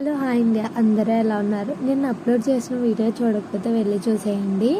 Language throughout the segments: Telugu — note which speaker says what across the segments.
Speaker 1: హలో హాయ్ అండి. అందరూ ఎలా ఉన్నారు? నేను అప్లోడ్ చేసిన వీడియో చూడకపోతే వెళ్ళి చూసేయండి.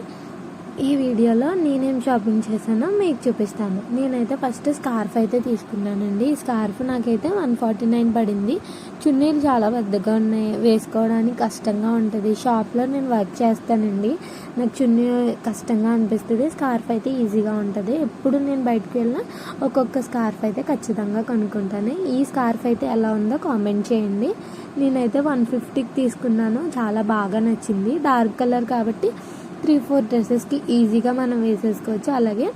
Speaker 1: ఈ వీడియోలో నేనేం షాపింగ్ చేశానో మీకు చూపిస్తాను. నేనైతే ఫస్ట్ స్కార్ఫ్ అయితే తీసుకున్నానండి. ఈ స్కార్ఫ్ నాకైతే వన్ ఫార్టీ నైన్ పడింది. చున్నీలు చాలా పెద్దగా ఉన్నాయి. వేసుకోవడానికి కష్టంగా ఉంటుంది. షాప్లో నేను వర్క్ చేస్తానండి. నాకు చున్నీ కష్టంగా అనిపిస్తుంది. స్కార్ఫ్ అయితే ఈజీగా ఉంటుంది. ఎప్పుడు నేను బయటకు వెళ్ళినా ఒక్కొక్క స్కార్ఫ్ అయితే ఖచ్చితంగా కొనుక్కుంటాను. ఈ స్కార్ఫ్ అయితే ఎలా ఉందో కామెంట్ చేయండి. నేనైతే వన్ ఫిఫ్టీకి తీసుకున్నాను. చాలా బాగా నచ్చింది. డార్క్ కలర్ కాబట్టి త్రీ ఫోర్ డ్రెస్సెస్కి ఈజీగా మనం వేసేసుకోవచ్చు. అలాగే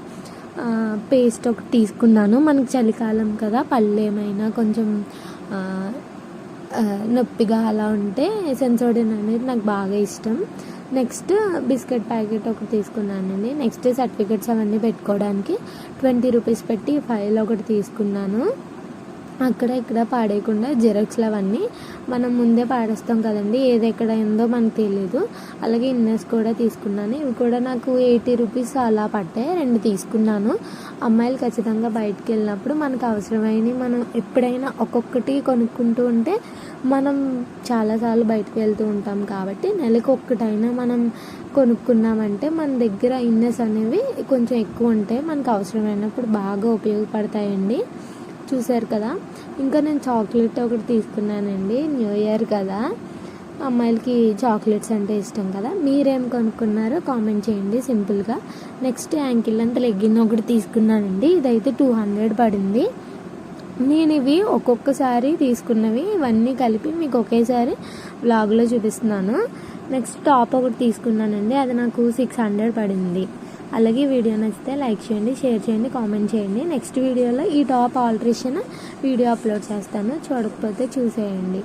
Speaker 1: పేస్ట్ ఒకటి తీసుకున్నాను. మనకి చలికాలం కదా పళ్ళు ఏమైనా కొంచెం నొప్పిగా అలా ఉంటే సెన్సోడిన్ అనేది నాకు బాగా ఇష్టం. నెక్స్ట్ బిస్కెట్ ప్యాకెట్ ఒకటి తీసుకున్నానండి. నెక్స్ట్ సర్టిఫికెట్స్ అవన్నీ పెట్టుకోవడానికి ట్వంటీ రూపీస్ పెట్టి ఫైల్ ఒకటి తీసుకున్నాను. అక్కడ ఇక్కడ పాడేయకుండా జిరాక్స్లు అవన్నీ మనం ముందే పాడేస్తాం కదండి. ఏది ఎక్కడ అయిందో మనకు తెలియదు అలాగే ఇన్నర్స్ కూడా తీసుకున్నాను. ఇవి కూడా నాకు ఎయిటీ రూపీస్ అలా పట్టాయి రెండు తీసుకున్నాను. అమ్మాయిలు ఖచ్చితంగా బయటికి వెళ్ళినప్పుడు మనకు అవసరమైనవి మనం ఎప్పుడైనా ఒక్కొక్కటి కొనుక్కుంటూ ఉంటే మనం చాలాసార్లు బయటకు వెళ్తూ ఉంటాం కాబట్టి నెలకు ఒక్కటైనా మనం కొనుక్కున్నామంటే మన దగ్గర ఇన్నర్స్ అనేవి కొంచెం ఎక్కువ ఉంటాయి మనకు అవసరమైనప్పుడు బాగా ఉపయోగపడతాయండి. చూసారు కదా? ఇంకా నేను చాక్లెట్ ఒకటి తీసుకున్నానండి. న్యూ ఇయర్ కదా? అమ్మాయిలకి చాక్లెట్స్ అంటే ఇష్టం కదా? మీరేం కొనుక్కున్నారో కామెంట్ చేయండి సింపుల్గా. నెక్స్ట్ యాంకిల్ అంత లెగ్గిన్ ఒకటి తీసుకున్నానండి. ఇదైతే టూ హండ్రెడ్ పడింది. నేను ఇవి ఒక్కొక్కసారి తీసుకున్నవి ఇవన్నీ కలిపి మీకు ఒకేసారి బ్లాగ్లో చూపిస్తున్నాను. నెక్స్ట్ టాప్ ఒకటి తీసుకున్నానండి. అది నాకు సిక్స్ హండ్రెడ్ పడింది. అలాగే వీడియో నచ్చితే లైక్ చేయండి షేర్ చేయండి కామెంట్ చేయండి. నెక్స్ట్ వీడియోలో ఈ టాప్ ఆల్ట్రేషన్ వీడియో అప్లోడ్ చేస్తాను. చూడకపోతే చూసేయండి.